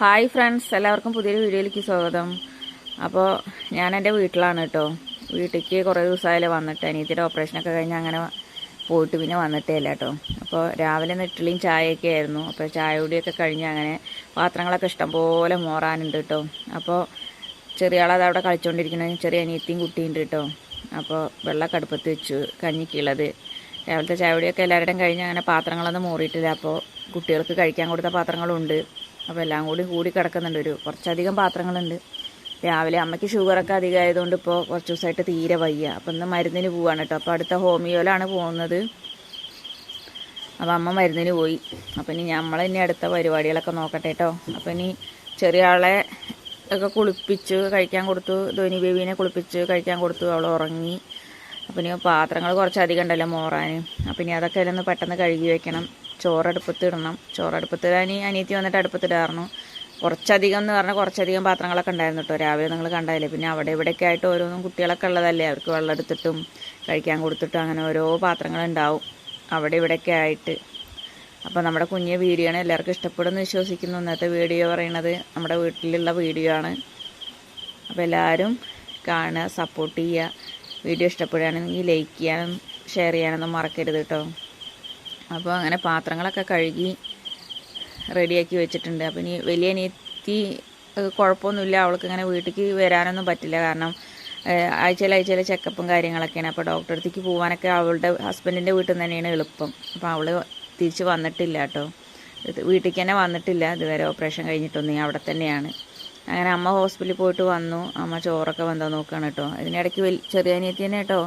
Hi friends എല്ലാവർക്കും പുതിയൊരു വീഡിയോയിലേക്ക് സ്വാഗതം. അപ്പോൾ ഞാൻ എന്റെ വീട്ടിലാണ് കേട്ടോ വീട്ടിലേക്ക് കുറേ ദിവസമായാലേ വന്നിട്ട്. അനിയത്തിയുടെ ഓപ്പറേഷനൊക്കെ കഴിഞ്ഞ് അങ്ങനെ പോയിട്ട് പിന്നെ വന്നിട്ടേ ഇല്ല കേട്ടോ അപ്പോൾ രാവിലെ ഇഡ്ഡലിയും ചായയൊക്കെ ആയിരുന്നു. അപ്പോൾ ചായ കൂടിയൊക്കെ കഴിഞ്ഞ് അങ്ങനെ പാത്രങ്ങളൊക്കെ ഇഷ്ടംപോലെ മോറാനുണ്ട് കേട്ടോ അപ്പോൾ ചെറിയ ആളത് അവിടെ കളിച്ചുകൊണ്ടിരിക്കുന്ന ചെറിയ അനിയത്തിയും കുട്ടിയുണ്ട് കേട്ടോ അപ്പോൾ വെള്ളമൊക്കെ അടുപ്പത്ത് വെച്ചു കഞ്ഞിക്കുള്ളത് രാവിലത്തെ ചായപൊടിയൊക്കെ എല്ലാവരുടെയും കഴിഞ്ഞ് അങ്ങനെ പാത്രങ്ങളൊന്നും മോറിയിട്ടില്ല. അപ്പോൾ കുട്ടികൾക്ക് കഴിക്കാൻ കൊടുത്ത പാത്രങ്ങളുണ്ട്. അപ്പോൾ എല്ലാം കൂടി കൂടി കിടക്കുന്നുണ്ട്. ഒരു കുറച്ചധികം പാത്രങ്ങളുണ്ട്. രാവിലെ അമ്മയ്ക്ക് ഷുഗറൊക്കെ അധികമായതുകൊണ്ട് ഇപ്പോൾ കുറച്ച് ദിവസമായിട്ട് തീരെ വയ്യ. അപ്പോൾ ഇന്ന് മരുന്നിന് പോവാണ് കേട്ടോ. അപ്പോൾ അടുത്ത ഹോമിയോയിലാണ് പോകുന്നത്. അപ്പോൾ അമ്മ മരുന്നിന് പോയി. അപ്പോൾ ഇനി നമ്മൾ ഇനി അടുത്ത പരിപാടികളൊക്കെ നോക്കട്ടെ കേട്ടോ. അപ്പോൾ ഇനി ചെറിയ ആളെ ഒക്കെ കുളിപ്പിച്ച് കഴിക്കാൻ കൊടുത്തു. ധോനി ബേബീനെ കുളിപ്പിച്ച് കഴിക്കാൻ കൊടുത്തു. അവൾ ഉറങ്ങി. അപ്പോൾ ഇനി പാത്രങ്ങൾ കുറച്ചധികം ഉണ്ടല്ലോ മോറാൻ. അപ്പോൾ ഇനി അതൊക്കെ ഒന്ന് പെട്ടെന്ന് കഴുകി വെക്കണം. ചോറടുപ്പത്ത് ഇടണം ചോറടുപ്പത്ത് ഇടാൻ അനിയത്തി വന്നിട്ട് അടുപ്പത്തിടായിരുന്നു കുറച്ചധികം എന്ന് പറഞ്ഞാൽ കുറച്ചധികം പാത്രങ്ങളൊക്കെ ഉണ്ടായിരുന്നു കേട്ടോ. രാവിലെ നിങ്ങൾ കണ്ടതല്ലേ. പിന്നെ അവിടെ ഇവിടെയൊക്കെ ആയിട്ട് ഓരോന്നും കുട്ടികളൊക്കെ ഉള്ളതല്ലേ. അവർക്ക് വെള്ളം എടുത്തിട്ടും കഴിക്കാൻ കൊടുത്തിട്ടും അങ്ങനെ ഓരോ പാത്രങ്ങളുണ്ടാവും അവിടെ ഇവിടെയൊക്കെ ആയിട്ട്. അപ്പോൾ നമ്മുടെ കുഞ്ഞ് വീഡിയോ ആണ് എല്ലാവർക്കും ഇഷ്ടപ്പെടുമെന്ന് വിശ്വസിക്കുന്നു. ഇന്നത്തെ വീഡിയോ പറയണത് നമ്മുടെ വീട്ടിലുള്ള വീഡിയോ ആണ്. അപ്പോൾ എല്ലാവരും കാണുക സപ്പോർട്ട് ചെയ്യുക. വീഡിയോ ഇഷ്ടപ്പെടുകയാണെങ്കിൽ ലൈക്ക് ചെയ്യാനും ഷെയർ ചെയ്യാനൊന്നും മറക്കരുത് കേട്ടോ. അപ്പോൾ അങ്ങനെ പാത്രങ്ങളൊക്കെ കഴുകി റെഡിയാക്കി വെച്ചിട്ടുണ്ട്. അപ്പോൾ ഇനി വലിയ അനിയത്തി കുഴപ്പമൊന്നുമില്ല. അവൾക്ക് ഇങ്ങനെ വീട്ടിലേക്ക് വരാനൊന്നും പറ്റില്ല. കാരണം ആഴ്ചയിൽ ആഴ്ചയിൽ ചെക്കപ്പും കാര്യങ്ങളൊക്കെയാണ്. അപ്പോൾ ഡോക്ടറെ അടുത്തേക്ക് പോകാനൊക്കെ അവളുടെ ഹസ്ബൻഡിന്റെ വീട്ടിൽ നിന്ന് തന്നെയാണ് എളുപ്പം. അപ്പോൾ അവൾ തിരിച്ച് വന്നിട്ടില്ല കേട്ടോ. വീട്ടിലേക്ക് തന്നെ വന്നിട്ടില്ല. ഇതുവരെ ഓപ്പറേഷൻ കഴിഞ്ഞിട്ടൊന്നും. അവിടെ തന്നെയാണ്. അങ്ങനെ അമ്മ ഹോസ്പിറ്റലിൽ പോയിട്ട് വന്നു. അമ്മ ചോറൊക്കെ വന്നാൽ നോക്കുകയാണ് കേട്ടോ. ഇതിനിടയ്ക്ക് വലിയ ചെറിയ അനിയത്തി തന്നെ കേട്ടോ.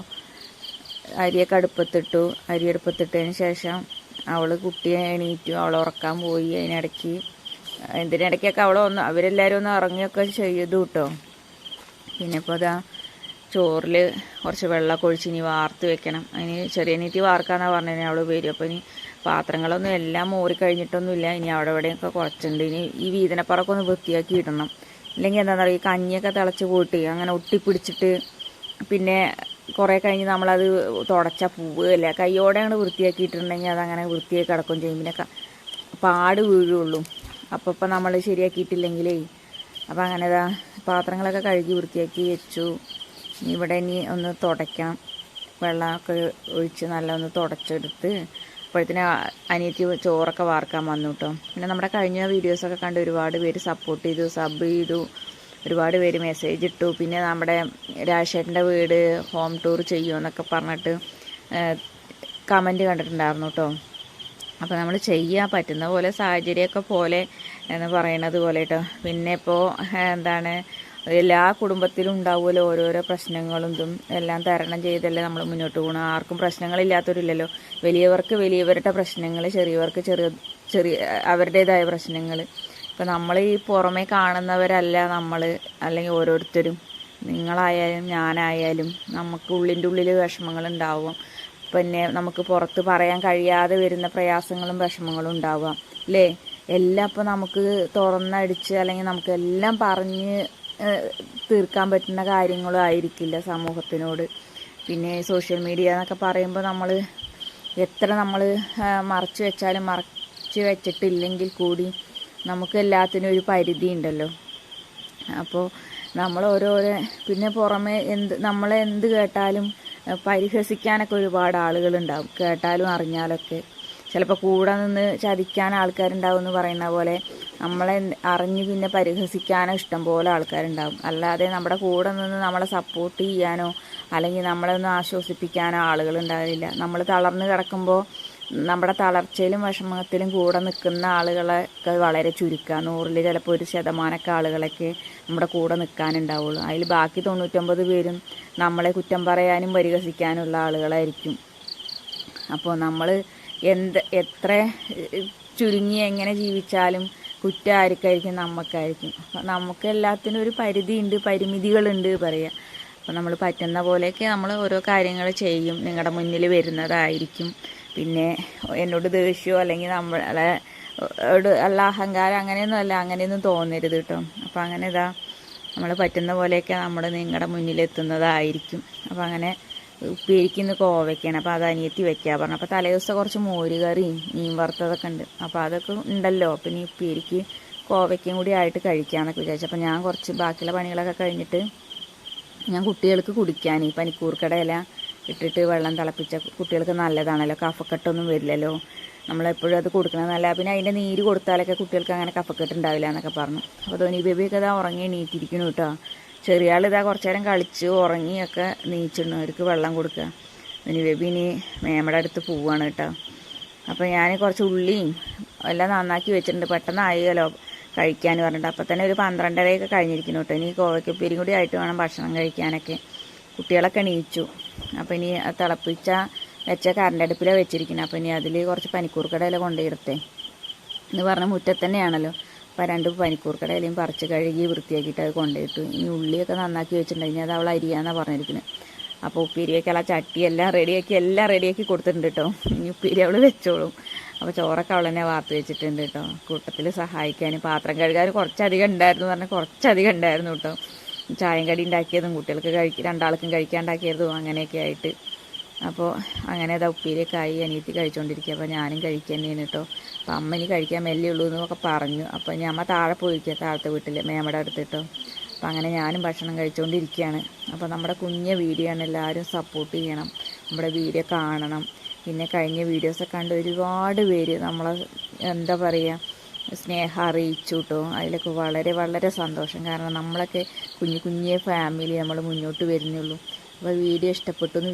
അരിയൊക്കെ അടുപ്പത്തിട്ടു. അരി അടുപ്പത്തിട്ടതിന് ശേഷം അവൾ കുട്ടിയെ എണീറ്റു. അവൾ ഉറക്കാൻ പോയി അതിനിടയ്ക്ക്. എന്തിനിടയ്ക്കൊക്കെ അവൾ ഒന്ന് അവരെല്ലാവരും ഒന്ന് ഇറങ്ങിയൊക്കെ ചെയ്തു കേട്ടോ പിന്നെ ഇപ്പോൾ അതാ ചോറിൽ കുറച്ച് വെള്ളമൊക്കെ ഒഴിച്ച് ഇനി വാർത്ത് വെക്കണം. അതിന് ചെറിയ നീറ്റി വാർക്കാന്നാണ് പറഞ്ഞത് അവൾ വരും അപ്പോൾ ഇനി പാത്രങ്ങളൊന്നും എല്ലാം മോറി കഴിഞ്ഞിട്ടൊന്നുമില്ല. ഇനി അവിടെ ഇവിടെയൊക്കെ കുറച്ചുണ്ട്. ഇനി ഈ വീതനപ്പറൊക്കെ ഒന്ന് വൃത്തിയാക്കി ഇടണം. ഇല്ലെങ്കിൽ എന്താണെന്ന് പറയുക ഈ കഞ്ഞിയൊക്കെ തിളച്ച് പോയിട്ട് അങ്ങനെ ഒട്ടിപ്പിടിച്ചിട്ട് പിന്നെ കുറേ കഴിഞ്ഞ് നമ്മളത് തുടച്ച പൂവുകയല്ല കൈയോടെയാണ് വൃത്തിയാക്കിയിട്ടുണ്ടെങ്കിൽ അതങ്ങനെ വൃത്തിയായി കിടക്കും ചെയ്യും പിന്നെ പാട് വീഴുള്ളൂ. ഇപ്പം നമ്മൾ ശരിയാക്കിയിട്ടില്ലെങ്കിലേ അപ്പോൾ അങ്ങനെ ഇതാ പാത്രങ്ങളൊക്കെ കഴുകി വൃത്തിയാക്കി വെച്ചു. ഇവിടെ ഇനി ഒന്ന് തുടയ്ക്കാം വെള്ളമൊക്കെ ഒഴിച്ച് നല്ല ഒന്ന് തുടച്ചെടുത്ത് അപ്പോഴത്തേന് അനിയത്തി ചോറൊക്കെ വാർക്കാൻ വന്നു കേട്ടോ. പിന്നെ നമ്മുടെ കഴിഞ്ഞ വീഡിയോസൊക്കെ കണ്ട് ഒരുപാട് പേര് സപ്പോർട്ട് ചെയ്തു സബ് ചെയ്തു. ഒരുപാട് പേര് മെസ്സേജ് ഇട്ടു. പിന്നെ നമ്മുടെ രാജേട്ടന്റെ വീട് ഹോം ടൂർ ചെയ്യുമെന്നൊക്കെ പറഞ്ഞിട്ട് കമന്റ് കണ്ടിട്ടുണ്ടായിരുന്നു കേട്ടോ അപ്പോൾ നമ്മൾ ചെയ്യാൻ പറ്റുന്ന പോലെ സാഹചര്യമൊക്കെ പോലെ എന്ന് പറയണത് പോലെ കേട്ടോ പിന്നെ ഇപ്പോൾ എന്താണ് എല്ലാ കുടുംബത്തിലും ഉണ്ടാവുമല്ലോ ഓരോരോ പ്രശ്നങ്ങളും ഇതും എല്ലാം തരണം ചെയ്തല്ലേ നമ്മൾ മുന്നോട്ട് പോകണം ആർക്കും പ്രശ്നങ്ങളില്ലാത്തവരില്ലല്ലോ. വലിയവർക്ക് വലിയവരുടെ പ്രശ്നങ്ങൾ ചെറിയവർക്ക് ചെറിയ ചെറിയ അവരുടേതായ പ്രശ്നങ്ങൾ ഇപ്പം നമ്മൾ ഈ പുറമേ കാണുന്നവരല്ല നമ്മൾ അല്ലെങ്കിൽ ഓരോരുത്തരും. നിങ്ങളായാലും ഞാനായാലും നമുക്ക് ഉള്ളിന്റെ ഉള്ളിൽ വിഷമങ്ങൾ ഉണ്ടാവാം പിന്നെ നമുക്ക് പുറത്ത് പറയാൻ കഴിയാതെ വരുന്ന പ്രയാസങ്ങളും വിഷമങ്ങളും ഉണ്ടാവാം. അല്ലേ എല്ലാം ഇപ്പോൾ നമുക്ക് തുറന്നടിച്ച് അല്ലെങ്കിൽ നമുക്ക് എല്ലാം പറഞ്ഞ് തീർക്കാൻ പറ്റുന്ന കാര്യങ്ങളും ആയിരിക്കില്ല സമൂഹത്തിനോട്. പിന്നെ സോഷ്യൽ മീഡിയ എന്നൊക്കെ പറയുമ്പോൾ നമ്മൾ എത്ര നമ്മൾ മറച്ചു വെച്ചാലും മറച്ചു വെച്ചിട്ടില്ലെങ്കിൽ കൂടി നമുക്ക് എല്ലാത്തിനും ഒരു പരിധി ഉണ്ടല്ലോ അപ്പോൾ നമ്മൾ ഓരോരോ പിന്നെ പുറമെ എന്ത് നമ്മളെ എന്ത് കേട്ടാലും പരിഹസിക്കാനൊക്കെ ഒരുപാട് ആളുകളുണ്ടാവും. കേട്ടാലും അറിഞ്ഞാലൊക്കെ. ചിലപ്പോൾ കൂടെ നിന്ന് ചതിക്കാൻ ആൾക്കാരുണ്ടാവും എന്ന് പറയുന്ന പോലെ നമ്മളെ അറിഞ്ഞ് പിന്നെ പരിഹസിക്കാനോ ഇഷ്ടംപോലെ ആൾക്കാരുണ്ടാവും. അല്ലാതെ നമ്മുടെ കൂടെ നിന്ന് നമ്മളെ സപ്പോർട്ട് ചെയ്യാനോ അല്ലെങ്കിൽ നമ്മളെ ഒന്ന് ആശ്വസിപ്പിക്കാനോ ആളുകളുണ്ടാവില്ല. നമ്മൾ തളർന്ന് കിടക്കുമ്പോൾ നമ്മുടെ തളർച്ചയിലും വിഷമത്തിലും കൂടെ നിൽക്കുന്ന ആളുകളൊക്കെ വളരെ ചുരുക്കുക നൂറിൽ ചിലപ്പോൾ ഒരു ശതമാനമൊക്കെ ആളുകളൊക്കെ നമ്മുടെ കൂടെ നിൽക്കാനുണ്ടാവുള്ളൂ. അതിൽ ബാക്കി തൊണ്ണൂറ്റൊമ്പത് പേരും നമ്മളെ കുറ്റം പറയാനും പരിഹസിക്കാനുള്ള ആളുകളായിരിക്കും. അപ്പോൾ നമ്മൾ എന്ത് എത്ര ചുരുങ്ങി എങ്ങനെ ജീവിച്ചാലും കുറ്റം ആർക്കായിരിക്കും? നമുക്കായിരിക്കും അപ്പം നമുക്ക് എല്ലാത്തിനും ഒരു പരിധിയുണ്ട് പരിമിതികളുണ്ട് പറയുക അപ്പോൾ നമ്മൾ പറ്റുന്ന പോലെയൊക്കെ നമ്മൾ ഓരോ കാര്യങ്ങൾ ചെയ്യും. നിങ്ങളുടെ മുന്നിൽ വരുന്നതായിരിക്കും. പിന്നെ എന്നോട് ദേഷ്യമോ അല്ലെങ്കിൽ നമ്മളെ അല്ല അഹങ്കാരം അങ്ങനെയൊന്നും അല്ല അങ്ങനെയൊന്നും തോന്നരുത് കേട്ടോ അപ്പം അങ്ങനെ ഇതാ നമ്മൾ പറ്റുന്ന പോലെയൊക്കെ നമ്മൾ നിങ്ങളുടെ മുന്നിലെത്തുന്നതായിരിക്കും. അപ്പം അങ്ങനെ ഉപ്പേരിക്ക് കോവയ്ക്കാണ്. അപ്പോൾ അത് അനിയത്തി വെക്കാൻ പറഞ്ഞു. അപ്പോൾ തലേദിവസം കുറച്ച് മോര് കറിയും മീൻ വറുത്തതൊക്കെ ഉണ്ട്. അപ്പോൾ അതൊക്കെ ഉണ്ടല്ലോ. പിന്നെ ഉപ്പേരിക്ക് കോവയ്ക്കും കൂടി ആയിട്ട് കഴിക്കാമെന്നൊക്കെ വിചാരിച്ചു. അപ്പോൾ ഞാൻ കുറച്ച് ബാക്കിയുള്ള പണികളൊക്കെ കഴിഞ്ഞിട്ട് ഞാൻ കുട്ടികൾക്ക് കുടിക്കാൻ ഈ പനിക്കൂർക്കട ഇല ഇട്ടിട്ട് വെള്ളം തിളപ്പിച്ച കുട്ടികൾക്ക് നല്ലതാണല്ലോ. കഫക്കെട്ടൊന്നും വരില്ലല്ലോ. നമ്മളെപ്പോഴും അത് കൊടുക്കുന്നത് നല്ല പിന്നെ അതിന്റെ നീര് കൊടുത്താലൊക്കെ കുട്ടികൾക്ക് അങ്ങനെ കഫക്കെട്ട് ഉണ്ടാവില്ല എന്നൊക്കെ പറഞ്ഞു. അപ്പോൾ ധോനി ബേബിയൊക്കെ ഇതാ ഉറങ്ങി എണീറ്റിരിക്കുന്നു കേട്ടോ ചെറിയ ആൾ ഇതാ കുറച്ച് നേരം കളിച്ച് ഉറങ്ങിയൊക്കെ നീച്ചിടണം അവർക്ക് വെള്ളം കൊടുക്കുക. ധോനി ബേബി ഇനി മേമയുടെ അടുത്ത് പോവുകയാണ് കേട്ടോ അപ്പോൾ ഞാൻ കുറച്ച് ഉള്ളിയും എല്ലാം നന്നാക്കി വെച്ചിട്ടുണ്ട്. പെട്ടെന്ന് ആയില്ലോ കഴിക്കാൻ പറഞ്ഞിട്ട്. അപ്പോൾ തന്നെ ഒരു പന്ത്രണ്ടരയൊക്കെ കഴിഞ്ഞിരിക്കുന്നു കേട്ടോ ഇനി കോവയ്ക്കുപ്പേരും കൂടി ആയിട്ട് വേണം ഭക്ഷണം കഴിക്കാനൊക്കെ. കുട്ടികളൊക്കെ എണീച്ചു. അപ്പോൾ ഇനി തിളപ്പിച്ച വെച്ച കറണ്ട് അടുപ്പിലാണ് വെച്ചിരിക്കുന്നത്. അപ്പോൾ ഇനി അതിൽ കുറച്ച് പനിക്കൂർക്കടയില കൊണ്ടുപോയിടത്തേ എന്ന് പറഞ്ഞ മുറ്റത്തന്നെയാണല്ലോ. അപ്പോൾ രണ്ട് പനിക്കൂർക്കടയിലയും പറിച്ച് കഴുകി വൃത്തിയാക്കിയിട്ട് അത് കൊണ്ടുപോയിട്ടു. ഇനി ഉള്ളിയൊക്കെ നന്നാക്കി വെച്ചിട്ടുണ്ടെങ്കിൽ അത് അവൾ അരിയാന്നാണ് പറഞ്ഞിരിക്കുന്നത് അപ്പോൾ ഉപ്പേരിയൊക്കെ ചട്ടി എല്ലാം റെഡിയാക്കി എല്ലാം റെഡിയാക്കി കൊടുത്തിട്ടുണ്ട് കേട്ടോ. ഇനി ഉപ്പേരി അവൾ വെച്ചോളും. അപ്പോൾ ചോറൊക്കെ അവൾ തന്നെ വാർത്ത് വെച്ചിട്ടുണ്ട് കേട്ടോ. കൂട്ടത്തിൽ സഹായിക്കാൻ പാത്രം കഴുകാൻ കുറച്ചധികം ഉണ്ടായിരുന്നു പറഞ്ഞാൽ കുറച്ചധികം ഉണ്ടായിരുന്നു കേട്ടോ. ചായം കടി ഉണ്ടാക്കിയതും കുട്ടികൾക്ക് കഴിക്ക രണ്ടാൾക്കും കഴിക്കാണ്ടാക്കിയതും അങ്ങനെയൊക്കെ ആയിട്ട്. അപ്പോൾ അങ്ങനെ അത് ഉപ്പിയിലേക്ക് ആയി അനിയത്തി കഴിച്ചുകൊണ്ടിരിക്കുക അപ്പോൾ ഞാനും കഴിക്കുക തന്നെയാണ് കേട്ടോ അപ്പോൾ അമ്മ ഇനി കഴിക്കാൻ മെല്ലേ ഉള്ളൂ എന്നൊക്കെ പറഞ്ഞു. അപ്പോൾ ഞാൻ അമ്മ താഴെ പോയിരിക്കുക താഴത്തെ വീട്ടിൽ മേമയുടെ അടുത്ത് കേട്ടോ അപ്പോൾ അങ്ങനെ ഞാനും ഭക്ഷണം കഴിച്ചുകൊണ്ടിരിക്കുകയാണ് അപ്പോൾ നമ്മുടെ കുഞ്ഞ വീഡിയോ ആണ് എല്ലാവരും സപ്പോർട്ട് ചെയ്യണം. നമ്മുടെ വീഡിയോ കാണണം. പിന്നെ കഴിഞ്ഞ വീഡിയോസൊക്കെ കണ്ട് ഒരുപാട് പേര് നമ്മളെ എന്താ പറയുക സ്നേഹം അറിയിച്ചു കേട്ടോ അതിലൊക്കെ വളരെ വളരെ സന്തോഷം. കാരണം നമ്മളൊക്കെ കുഞ്ഞു കുഞ്ഞേ ഫാമിലി നമ്മൾ മുന്നോട്ട് വരുന്നുള്ളൂ. അപ്പോൾ വീഡിയോ ഇഷ്ടപ്പെട്ടു എന്ന്